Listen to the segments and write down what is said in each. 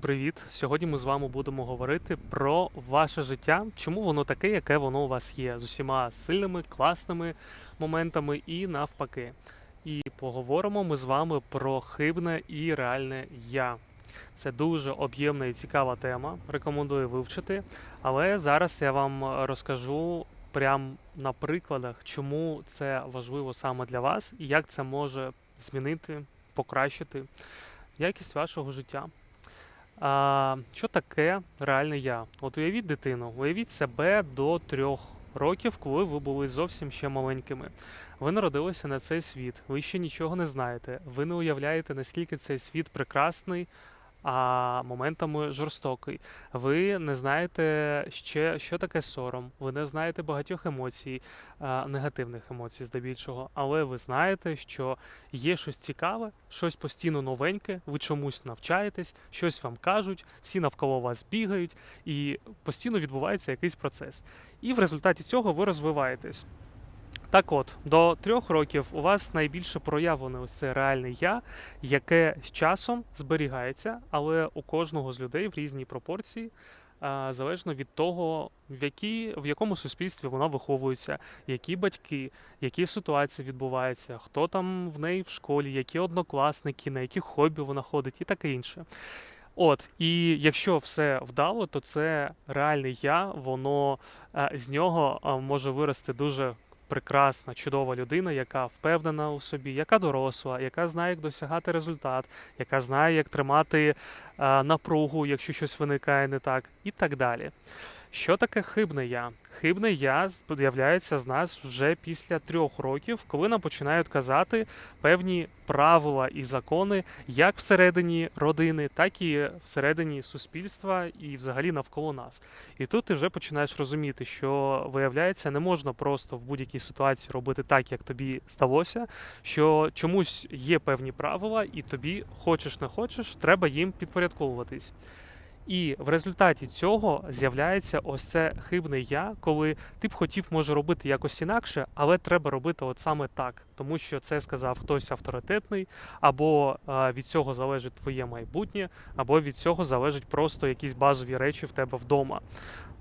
Привіт! Сьогодні ми з вами будемо говорити про ваше життя, чому воно таке, яке воно у вас є, з усіма сильними, класними моментами і навпаки. І поговоримо ми з вами про хибне і реальне я. Це дуже об'ємна і цікава тема. Рекомендую вивчити. Але зараз я вам розкажу прямо на прикладах, чому це важливо саме для вас і як це може змінити, покращити якість вашого життя. А, що таке реальне я? От уявіть дитину, уявіть себе до трьох років, коли ви були зовсім ще маленькими. Ви народилися на цей світ, ви ще нічого не знаєте, ви не уявляєте, наскільки цей світ прекрасний, а моментами жорстокий. Ви не знаєте ще, що таке сором, ви не знаєте багатьох емоцій, негативних емоцій здебільшого, але ви знаєте, що є щось цікаве, щось постійно новеньке, ви чомусь навчаєтесь, щось вам кажуть, всі навколо вас бігають, і постійно відбувається якийсь процес. І в результаті цього ви розвиваєтесь. Так от, до трьох років у вас найбільше проявлене ось це реальне я, яке з часом зберігається, але у кожного з людей в різній пропорції, залежно від того, в, якій, в якому суспільстві вона виховується, які батьки, які ситуації відбуваються, хто там в неї в школі, які однокласники, на які хобі вона ходить і таке інше. От, і якщо все вдало, то це реальне я, воно е, з нього е, може вирости дуже прекрасна, чудова людина, яка впевнена у собі, яка доросла, яка знає, як досягати результат, яка знає, як тримати е, напругу, якщо щось виникає не так, і так далі. Що таке хибне я? Хибне я з'являється з нас вже після трьох років, коли нам починають казати певні правила і закони, як всередині родини, так і всередині суспільства і взагалі навколо нас. І тут ти вже починаєш розуміти, що виявляється, не можна просто в будь-якій ситуації робити так, як тобі здалося, що чомусь є певні правила, і тобі хочеш не хочеш, треба їм підпорядковуватись. І в результаті цього з'являється ось це хибне я, коли ти б хотів може робити якось інакше, але треба робити от саме так, тому що це сказав хтось авторитетний, або е, від цього залежить твоє майбутнє, або від цього залежить просто якісь базові речі в тебе вдома.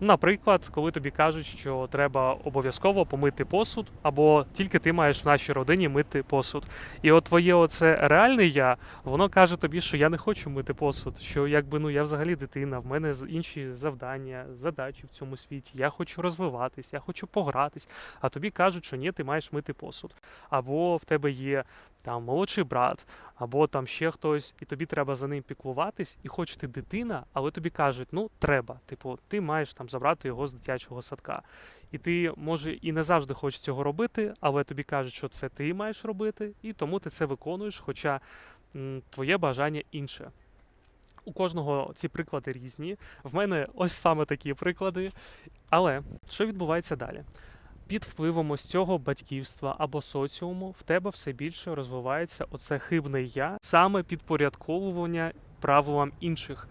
Наприклад, коли тобі кажуть, що треба обов'язково помити посуд, або тільки ти маєш в нашій родині мити посуд. І от твоє оце реальне я, воно каже тобі, що я не хочу мити посуд, що якби ну я взагалі дитина, в мене інші завдання, задачі в цьому світі, я хочу розвиватись, я хочу погратись, а тобі кажуть, що ні, ти маєш мити посуд. Або в тебе є там молодший брат, або там ще хтось, і тобі треба за ним піклуватись, і хоч ти дитина, але тобі кажуть, ну треба, типу, ти маєш там забрати його з дитячого садка. І ти, може, і не завжди хочеш цього робити, але тобі кажуть, що це ти маєш робити, і тому ти це виконуєш, хоча м, твоє бажання інше. У кожного ці приклади різні. В мене ось саме такі приклади. Але що відбувається далі? Під впливом ось цього батьківства або соціуму в тебе все більше розвивається оце хибне я, саме підпорядковування правилам інших.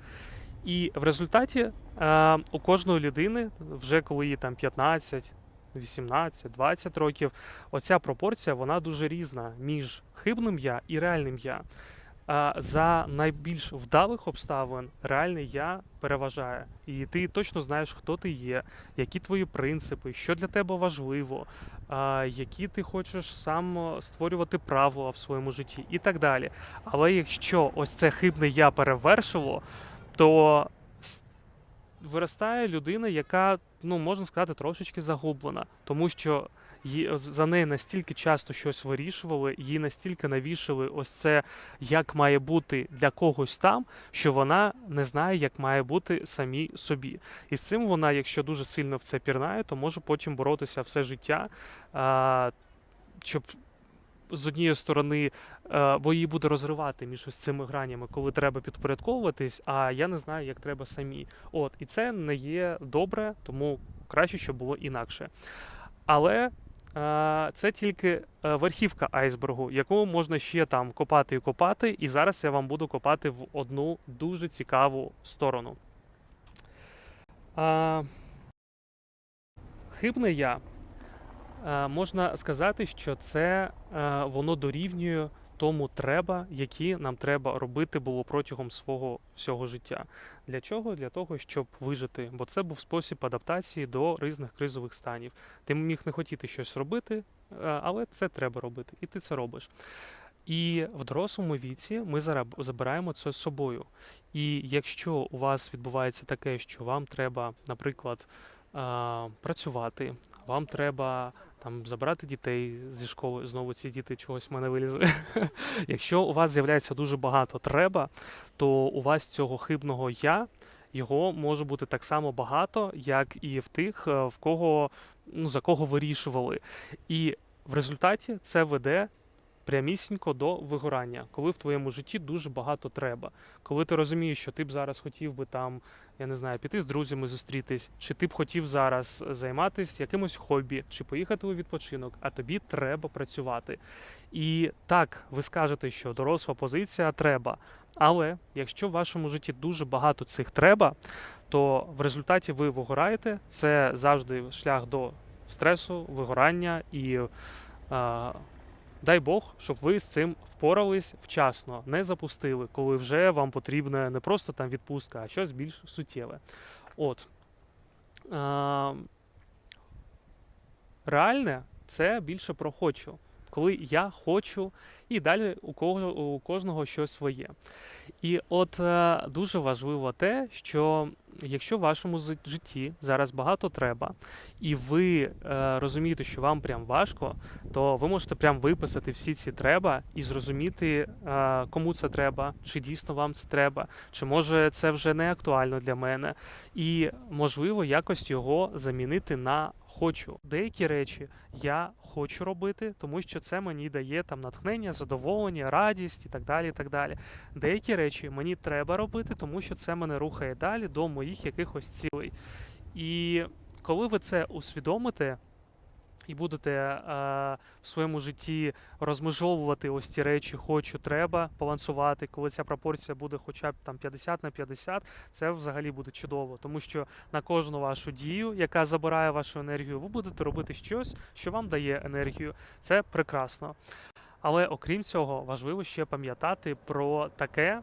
І в результаті е, у кожної людини, вже коли їй там 15, 18, 20 років, оця пропорція вона дуже різна між хибним я і реальним я. За найбільш вдалих обставин реальне я переважає, і ти точно знаєш, хто ти є, які твої принципи, що для тебе важливо, які ти хочеш сам створювати правила в своєму житті, і так далі. Але якщо ось це хибне я перевершило, то виростає людина, яка, ну можна сказати, трошечки загублена, тому що за неї настільки часто щось вирішували, їй настільки навішали ось це, як має бути для когось там, що вона не знає, як має бути самій собі. І з цим вона, якщо дуже сильно в це пірнає, то може потім боротися все життя, щоб з однієї сторони, е, бо її буде розривати між ось цими гранями, коли треба підпорядковуватись, а я не знаю, як треба самі. От, і це не є добре, тому краще, щоб було інакше. Але це тільки е, верхівка айсбергу, яку можна ще там копати і копати. І зараз я вам буду копати в одну дуже цікаву сторону. Е, хибне я. Е, можна сказати, що це е, воно дорівнює тому треба, які нам треба робити було протягом свого всього життя. Для чого? Для того, щоб вижити, бо це був спосіб адаптації до різних кризових станів. Ти міг не хотіти щось робити, е, але це треба робити, і ти це робиш. І в дорослому віці ми забираємо це з собою. І якщо у вас відбувається таке, що вам треба, наприклад, а, працювати, вам треба там забрати дітей зі школи, знову ці діти чогось в мене вилізли. Якщо у вас з'являється дуже багато треба, то у вас цього хибного я. Його може бути так само багато, як і в тих, е, в кого ну за кого вирішували. І в результаті це веде прямісінько до вигорання, коли в твоєму житті дуже багато треба. Коли ти розумієш, що ти б зараз хотів би там, я не знаю, піти з друзями зустрітись, чи ти б хотів зараз займатися якимось хобі, чи поїхати у відпочинок, а тобі треба працювати. І так, ви скажете, що доросла позиція треба. Але якщо в вашому житті дуже багато цих треба, то в результаті ви вигораєте. Це завжди шлях до стресу, вигорання і. А, Дай Бог, щоб ви з цим впорались вчасно, не запустили, коли вже вам потрібна не просто там відпустка, а щось більш суттєве. От. Реальне це більше про хочу. Коли я хочу, і далі у кого у кожного щось своє. І от е, дуже важливо те, що якщо в вашому житті зараз багато треба, і ви е, розумієте, що вам прям важко, то ви можете прям виписати всі ці треба і зрозуміти, е, кому це треба, чи дійсно вам це треба, чи може це вже не актуально для мене, і можливо якось його замінити на хочу. Деякі речі я хочу робити, тому що це мені дає там натхнення, задоволення, радість і так далі. і так далі. Деякі речі мені треба робити, тому що це мене рухає далі до моїх якихось цілей. І коли ви це усвідомите і будете е, в своєму житті розмежовувати ось ці речі, хочу, треба балансувати, коли ця пропорція буде хоча б там 50 на 50, це взагалі буде чудово, тому що на кожну вашу дію, яка забирає вашу енергію, ви будете робити щось, що вам дає енергію. Це прекрасно. Але окрім цього, важливо ще пам'ятати про таке,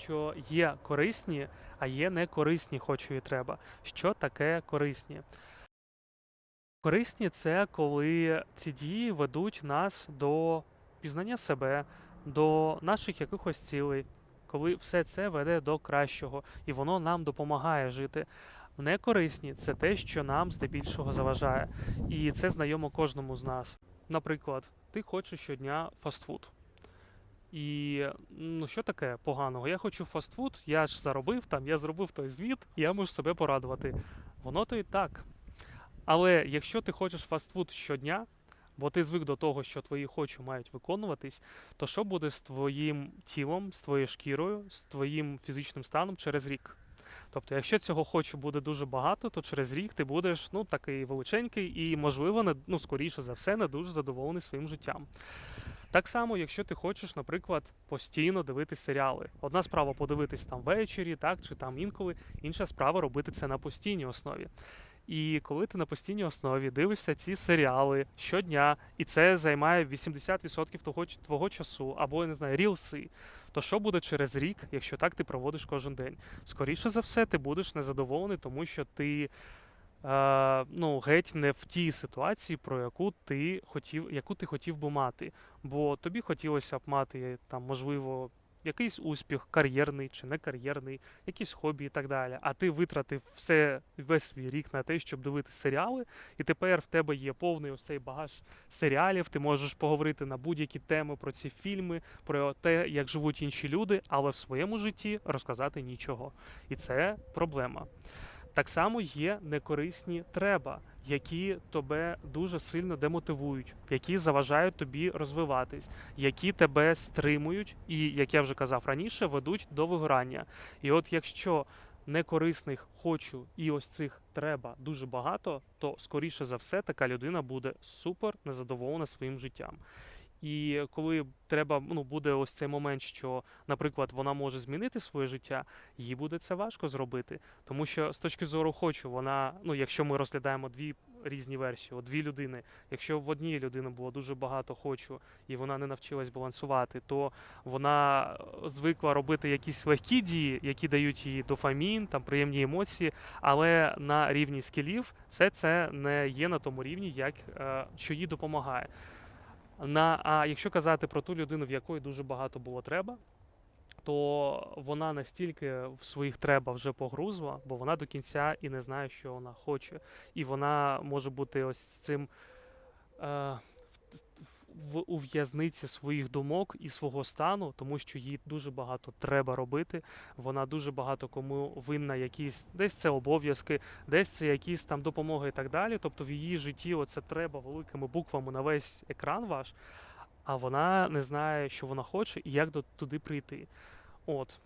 що є корисні, а є некорисні хочу і треба. Що таке корисні? Корисні це коли ці дії ведуть нас до пізнання себе, до наших якихось цілей, коли все це веде до кращого, і воно нам допомагає жити. Некорисні це те, що нам здебільшого заважає. І це знайомо кожному з нас. Наприклад, ти хочеш щодня фастфуд. І ну що таке поганого? Я хочу фастфуд, я ж заробив там, я зробив той звіт, я можу себе порадувати. Воно то і так. Але якщо ти хочеш фастфуд щодня, бо ти звик до того, що твої хочу мають виконуватись, то що буде з твоїм тілом, з твоєю шкірою, з твоїм фізичним станом через рік? Тобто, якщо цього хочу буде дуже багато, то через рік ти будеш ну такий величенький і, можливо, не ну скоріше за все, не дуже задоволений своїм життям. Так само, якщо ти хочеш, наприклад, постійно дивитись серіали. Одна справа подивитись там ввечері, так чи там інколи, інша справа робити це на постійній основі. І коли ти на постійній основі дивишся ці серіали щодня, і це займає 80% того твого часу, або я не знаю, рілси, то що буде через рік, якщо так ти проводиш кожен день? Скоріше за все, ти будеш незадоволений, тому що ти е, ну, геть не в тій ситуації, про яку ти хотів, яку ти хотів би мати. Бо тобі хотілося б мати там, можливо, якийсь успіх, кар'єрний чи не кар'єрний, якісь хобі і так далі. А ти витратив все весь свій рік на те, щоб дивитися серіали, і тепер в тебе є повний ось багаж серіалів. Ти можеш поговорити на будь-які теми про ці фільми, про те, як живуть інші люди, але в своєму житті розказати нічого. І це проблема. Так само є некорисні треба, які тебе дуже сильно демотивують, які заважають тобі розвиватись, які тебе стримують, і, як я вже казав раніше, ведуть до вигорання. І от якщо некорисних хочу і ось цих треба дуже багато, то скоріше за все така людина буде супер незадоволена своїм життям. І коли треба, ну буде ось цей момент, що, наприклад, вона може змінити своє життя, їй буде це важко зробити, тому що з точки зору хочу, вона, ну якщо ми розглядаємо дві різні версії. Дві людини. Якщо в одній людини було дуже багато хочу, і вона не навчилась балансувати, то вона е, звикла робити якісь легкі дії, які дають їй дофамін, там приємні емоції, але на рівні скілів все це не є на тому рівні, як е, що їй допомагає. На, а якщо казати про ту людину, в якої дуже багато було треба, то вона настільки в своїх треба вже погрузла, бо вона до кінця і не знає, що вона хоче. І вона може бути ось цим е, в у в'язниці своїх думок і свого стану, тому що їй дуже багато треба робити. Вона дуже багато кому винна якісь, десь це обов'язки, десь це якісь там допомоги і так далі. Тобто в її житті оце треба великими буквами на весь екран ваш, а вона не знає, що вона хоче і як до туди прийти. От.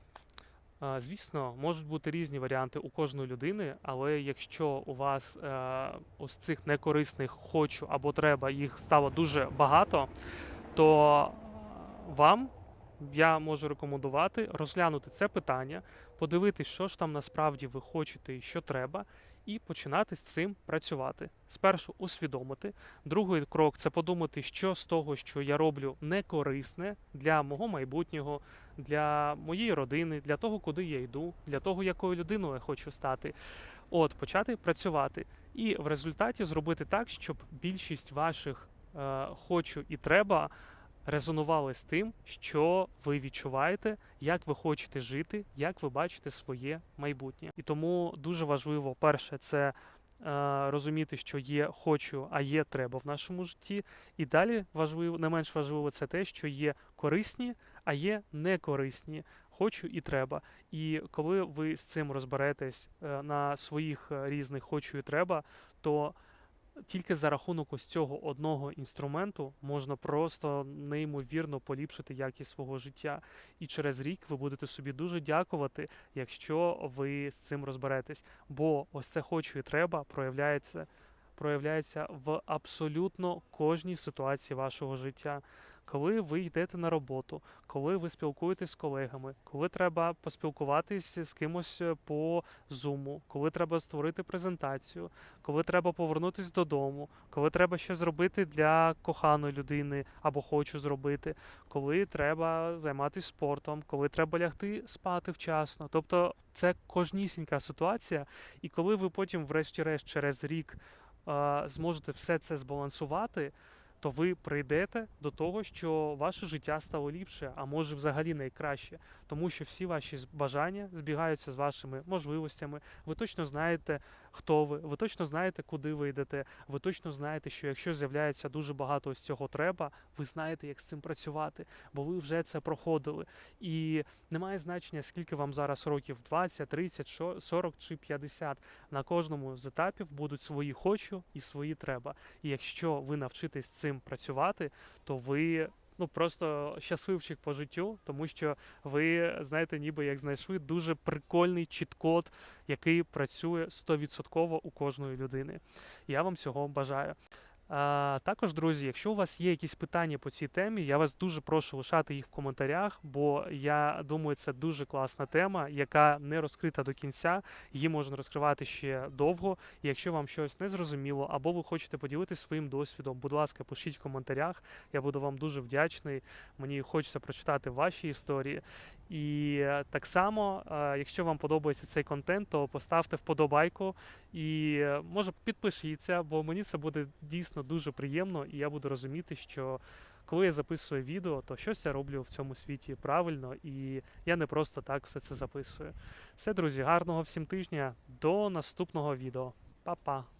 Е, Звісно, можуть бути різні варіанти у кожної людини, але якщо у вас е, ось цих некорисних хочу або треба, їх стало дуже багато, то вам я можу рекомендувати розглянути це питання, подивитись, що ж там насправді ви хочете і що треба, і починати з цим працювати. Спершу усвідомити. Другий крок це подумати, що з того, що я роблю, не корисне для мого майбутнього, для моєї родини, для того, куди я йду, для того, якою людиною я хочу стати. От почати працювати, і в результаті зробити так, щоб більшість ваших е, хочу і треба резонували з тим, що ви відчуваєте, як ви хочете жити, як ви бачите своє майбутнє. І тому дуже важливо, перше, це е, розуміти, що є хочу, а є треба в нашому житті. І далі важливо, не менш важливо, це те, що є корисні, а є некорисні. Хочу і треба. І коли ви з цим розберетесь е, на своїх е, різних хочу і треба, то тільки за рахунок ось цього одного інструменту можна просто неймовірно поліпшити якість свого життя. І через рік ви будете собі дуже дякувати, якщо ви з цим розберетесь. Бо ось це хочу і треба проявляється. Проявляється в абсолютно кожній ситуації вашого життя. Коли ви йдете на роботу, коли ви спілкуєтесь з колегами, коли треба поспілкуватись з кимось е, по зуму, коли треба створити презентацію, коли треба повернутися додому, коли треба щось зробити для коханої людини або хочу зробити, коли треба займатися спортом, коли треба лягти спати вчасно. Тобто це кожнісінька ситуація, і коли ви потім, врешті-решт, через рік зможете все це збалансувати. То ви прийдете до того, що ваше життя стало ліпше, а може взагалі найкраще, тому що всі ваші бажання збігаються з вашими можливостями. Ви точно знаєте, хто ви, ви точно знаєте, куди ви йдете. Ви точно знаєте, що якщо з'являється дуже багато ось цього треба, ви знаєте, як з цим працювати, бо ви вже це проходили. І немає значення, скільки вам зараз років 20, 30, шо- 40 чи 50. На кожному з етапів будуть свої хочу і свої треба. І якщо ви навчитесь цим працювати, то ви. Ну просто щасливчик по життю, тому що ви знаєте, ніби як знайшли дуже прикольний чіт-код, який працює 100% у кожної людини. Я вам цього бажаю. А, також, друзі, якщо у вас є якісь питання по цій темі, я вас дуже прошу лишати їх в коментарях, бо я думаю, це дуже класна тема, яка не розкрита до кінця. Її можна розкривати ще довго. І якщо вам щось не зрозуміло, або ви хочете поділитися своїм досвідом, будь ласка, пишіть в коментарях. Я буду вам дуже вдячний. Мені хочеться прочитати ваші історії. І так само, якщо вам подобається цей контент, то поставте вподобайку і е, може підпишіться, бо мені це буде дійсно дуже приємно, і я буду розуміти, що коли я записую відео, то щось я роблю в цьому світі правильно, і я не просто так все це записую. Все, друзі, гарного всім тижня, до наступного відео. Па-па!